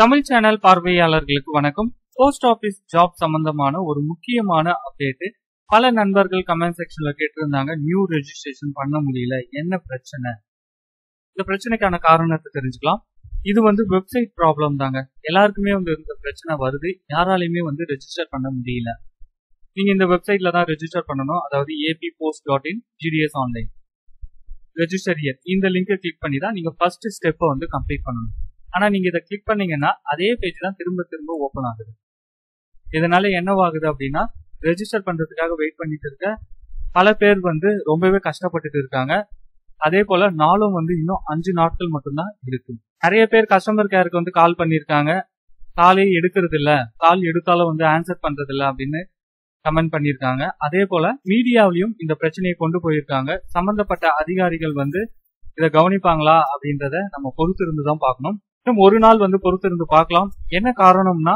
Tamil channel பார்வையாளர்களுக்கு வணக்கம். Post office job சம்பந்தமான ஒரு முக்கியமான அப்டேட் பல நண்பர்கள் கமெண்ட் செக்ஷன்ல கேட்டிருந்தாங்க நியூ ரெஜிஸ்ட்ரேஷன் பண்ண முடியல என்ன பிரச்சனை? இந்த பிரச்சனைக்கான காரணத்தை தெரிஞ்சுக்கலாம். இது வந்து வெப்சைட் ப்ராப்ளம் தாங்க. எல்லாருக்குமே வந்து இந்த பிரச்சனை வருது. யாராலையுமே வந்து ரெஜிஸ்டர் பண்ண முடியல. நீங்க இந்த வெப்சைட்ல தான் ரெஜிஸ்டர் பண்ணணும். அதாவது AP post dot in GDS online register year இந்த லிங்கை கிளிக் பண்ணி தான் நீங்க ஃபர்ஸ்ட் ஸ்டெப்பை வந்து கம்ப்ளீட் பண்ணணும். ஆனா நீங்க இதை கிளிக் பண்ணீங்கன்னா அதே பேஜ் தான் திரும்ப திரும்ப ஓப்பன் ஆகுது. இதனால என்னவாகுது அப்படின்னா ரெஜிஸ்டர் பண்றதுக்காக வெயிட் பண்ணிட்டு இருக்க பல பேர் வந்து ரொம்பவே கஷ்டப்பட்டுட்டு இருக்காங்க. அதே போல நாளும் வந்து இன்னும் அஞ்சு நாட்கள் மட்டும்தான் இருக்கு. நிறைய பேர் கஸ்டமர் கேருக்கு வந்து கால் பண்ணியிருக்காங்க. காலே எடுக்கிறது இல்ல கால் எடுத்தாலும் வந்து ஆன்சர் பண்றது இல்ல அப்படின்னு கமெண்ட் பண்ணியிருக்காங்க. அதே போல மீடியாவிலையும் இந்த பிரச்சனையை கொண்டு போயிருக்காங்க. சம்பந்தப்பட்ட அதிகாரிகள் வந்து இதை கவனிப்பாங்களா அப்படின்றத நம்ம பொறுத்திருந்து தான் பார்க்கணும். இன்னும் ஒரு நாள் வந்து பொறுத்திருந்து பார்க்கலாம். என்ன காரணம்னா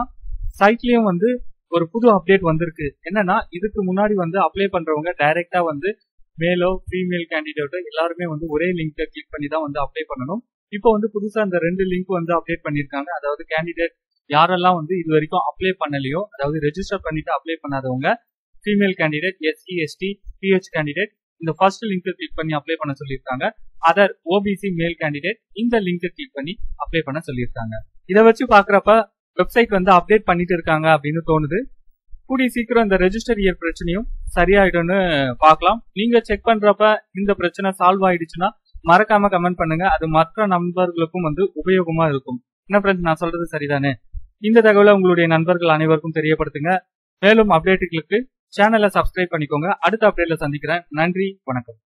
சைட்லயும் வந்து ஒரு புது அப்டேட் வந்திருக்கு. என்னன்னா இதுக்கு முன்னாடி வந்து அப்ளை பண்றவங்க டைரக்டா வந்து மேலோ ஃபீமேல் கேண்டிடேட்டோ எல்லாருமே வந்து ஒரே லிங்கை கிளிக் பண்ணி தான் வந்து அப்ளை பண்ணணும். இப்போ வந்து புதுசா அந்த ரெண்டு லிங்க் வந்து அப்டேட் பண்ணிருக்காங்க. அதாவது கேண்டிடேட் யாரெல்லாம் வந்து இது வரைக்கும் அப்ளை பண்ணலையோ அதாவது ரெஜிஸ்டர் பண்ணிட்டு அப்ளை பண்ணாதவங்க female candidate SC ST PH candidate இந்த ஃபர்ஸ்ட் லிங்க் கிளிக் பண்ணி அப்ளை பண்ண சொல்லியிருக்காங்க. அதர் ஓபிசி மேல் கேண்டிடேட் இந்த லிங்க் கிளிக் பண்ணி அப்ளை பண்ண சொல்லியிருக்காங்க. இதை வச்சு பாக்குறப்ப வெப்சைட் வந்து அப்டேட் பண்ணிட்டு இருக்காங்க அப்படின்னு தோணுது. கூடிய சீக்கிரம் இந்த ரெஜிஸ்டர் இயர் பிரச்சனையும் சரியாயிடும்னு பார்க்கலாம். நீங்க செக் பண்றப்ப இந்த பிரச்சனை சால்வ் ஆயிடுச்சுன்னா மறக்காம கமெண்ட் பண்ணுங்க. அது மற்ற நண்பர்களுக்கும் வந்து உபயோகமா இருக்கும். என்ன ஃப்ரெண்ட்ஸ் நான் சொல்றது சரிதானே? இந்த தகவலை உங்களுடைய நண்பர்கள் அனைவருக்கும் தெரியப்படுத்துங்க. மேலும் அப்டேட்டுகளுக்கு சேனலை சப்ஸ்கிரைப் பண்ணிக்கோங்க. அடுத்த அப்டேட்ல சந்திக்கிறேன். நன்றி வணக்கம்.